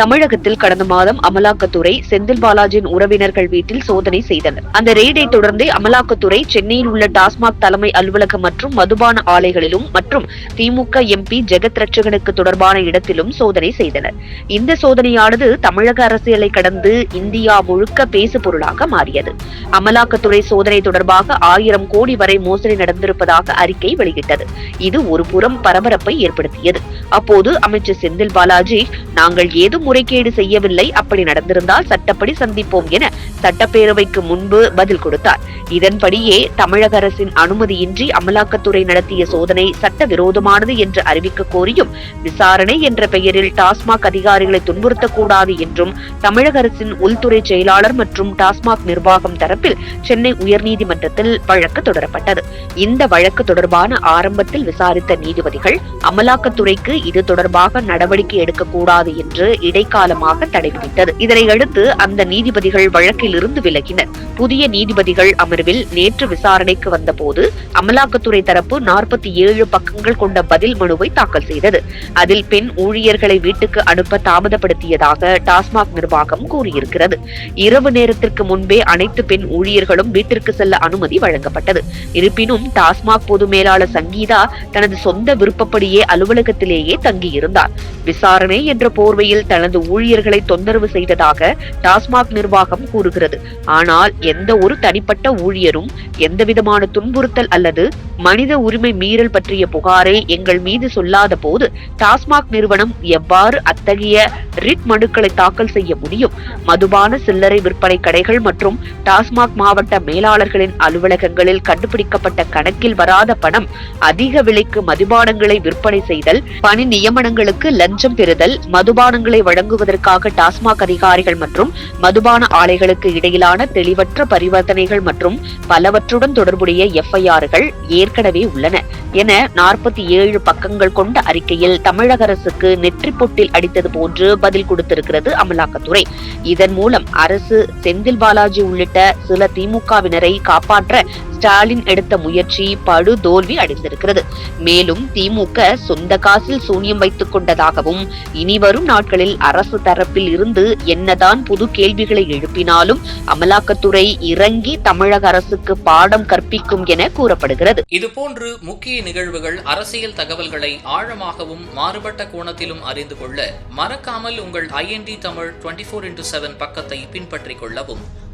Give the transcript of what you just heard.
தமிழகத்தில் கடந்த மாதம் அமலாக்கத்துறை செந்தில் பாலாஜியின் உறவினர்கள் வீட்டில் சோதனை செய்தனர். அந்த ரெய்டை தொடர்ந்து அமலாக்கத்துறை சென்னையில் உள்ள டாஸ்மாக் தலைமை அலுவலகம் மற்றும் மதுபான ஆலைகளிலும் மற்றும் திமுக எம்பி ஜெகத் ரட்சகனுக்கு தொடர்பான இடத்திலும் சோதனை செய்தனர். இந்த சோதனையானது தமிழக அரசியலை கடந்து இந்தியா முழுக்க பேசு பொருளாக மாறியது. அமலாக்கத்துறை சோதனை தொடர்பாக ஆயிரம் கோடி வரை மோசடி நடந்திருப்பதாக அறிக்கை வெளியிட்டது. இது ஒரு புறம் பரபரப்பை ஏற்படுத்தியது. அப்போது அமைச்சர் செந்தில் பாலாஜி நாங்கள் ஏதும் முறைகேடு செய்யவில்லை. அப்படி நடந்திருந்தால் சட்டப்படி சந்திப்போம் என சட்டப்பேரவைக்கு முன்பு பதில் கொடுத்தார். இதன்படியே தமிழக அரசின் அனுமதியின்றி அமலாக்கத்துறை நடத்திய சோதனை சட்டவிரோதமானது என்று அறிவிக்க கோரியும் விசாரணை என்ற பெயரில் டாஸ்மாக் அதிகாரிகளை துன்புறுத்தக்கூடாது என்றும் தமிழக அரசின் உள்துறை செயலாளர் மற்றும் டாஸ்மாக் நிர்வாகம் தரப்பில் சென்னை உயர்நீதிமன்றத்தில் வழக்கு தொடரப்பட்டது. இந்த வழக்கு தொடர்பான ஆரம்பத்தில் விசாரித்த நீதிபதிகள் அமலாக்கத்துறைக்கு இது தொடர்பாக நடவடிக்கை எடுக்கக்கூடாது என்று இடை இடைக்காலமாக தடை விதித்தது இதனையடுத்து அந்த நீதிபதிகள் வழக்கில் இருந்து விலகினர். புதிய நீதிபதிகள் அமர்வில் நேற்று விசாரணைக்கு வந்தபோது அமலாக்கத்துறை தரப்பு நாற்பத்தி ஏழு பக்கங்கள் கொண்ட பதில் மனுவை தாக்கல் செய்தது. அதில் பெண் ஊழியர்களை வீட்டுக்கு அனுப்ப தாமதப்படுத்தியதாக டாஸ்மாக் நிர்வாகம் கூறியிருக்கிறது. இரவு நேரத்திற்கு முன்பே அனைத்து பெண் ஊழியர்களும் வீட்டிற்கு செல்ல அனுமதி வழங்கப்பட்டது. இருப்பினும் டாஸ்மாக் பொது மேலாளர் சங்கீதா தனது சொந்த விருப்பப்படியே அலுவலகத்திலேயே தங்கியிருந்தார். விசாரணை என்ற போர்வையில் தனது ஊழியர்களை தொந்தரவு செய்ததாக டாஸ்மாக் நிர்வாகம் கூறுகிறது. ஆனால் எந்த ஒரு தனிப்பட்ட ஊழியரும் எந்தவிதமான துன்புறுத்தல் அல்லது மனித உரிமை மீறல் பற்றிய புகாரை எங்கள் மீது சொல்லாத போது டாஸ்மாக் நிறுவனம் எவ்வாறு அத்தகைய ரிட் மனுக்களை தாக்கல் செய்ய முடியும்? மதுபான சில்லறை விற்பனை கடைகள் மற்றும் டாஸ்மாக் மாவட்ட மேலாளர்களின் அலுவலகங்களில் கண்டுபிடிக்கப்பட்ட கணக்கில் வராத பணம் அதிக விலைக்கு மதுபானங்களை விற்பனை செய்தல் பணி நியமனங்களுக்கு லஞ்சம் பெறுதல் மதுபானங்களை வழங்குவதற்காக டாஸ்மாக் அதிகாரிகள் மற்றும் மதுபான ஆலைகளுக்கு இடையிலான தெளிவற்ற பரிவர்த்தனைகள் மற்றும் பலவற்றுடன் தொடர்புடைய எஃப்ஐஆர்கள் ஏற்கனவே உள்ளன என நாற்பத்தி ஏழு பக்கங்கள் கொண்ட அறிக்கையில் தமிழக அரசுக்கு நெற்றி பொட்டில் அடித்தது போன்று பதில் கொடுத்திருக்கிறது அமலாக்கத்துறை. இதன் மூலம் அரசு செந்தில் பாலாஜி உள்ளிட்ட சில திமுகவினரை காப்பாற்ற ஸ்டாலின் எடுத்த முயற்சி படு தோல்வி அடைந்திருக்கிறது. மேலும் திமுக சொந்த காசில் சூனியம் வைத்துக் கொண்டதாகவும் இனி வரும் நாட்களில் அரசு தரப்பில் இருந்து என்னதான் புது கேள்விகளை எழுப்பினாலும் அமலாக்கத்துறை இறங்கி தமிழக அரசுக்கு பாடம் கற்பிக்கும் என கூறப்படுகிறது. இதுபோன்று முக்கிய நிகழ்வுகள் அரசியல் தகவல்களை ஆழமாகவும் மாறுபட்ட கோணத்திலும் அறிந்து கொள்ள மறக்காமல் உங்கள் IND Tamil twenty four into seven பக்கத்தை பின்பற்றிக் கொள்ளவும்.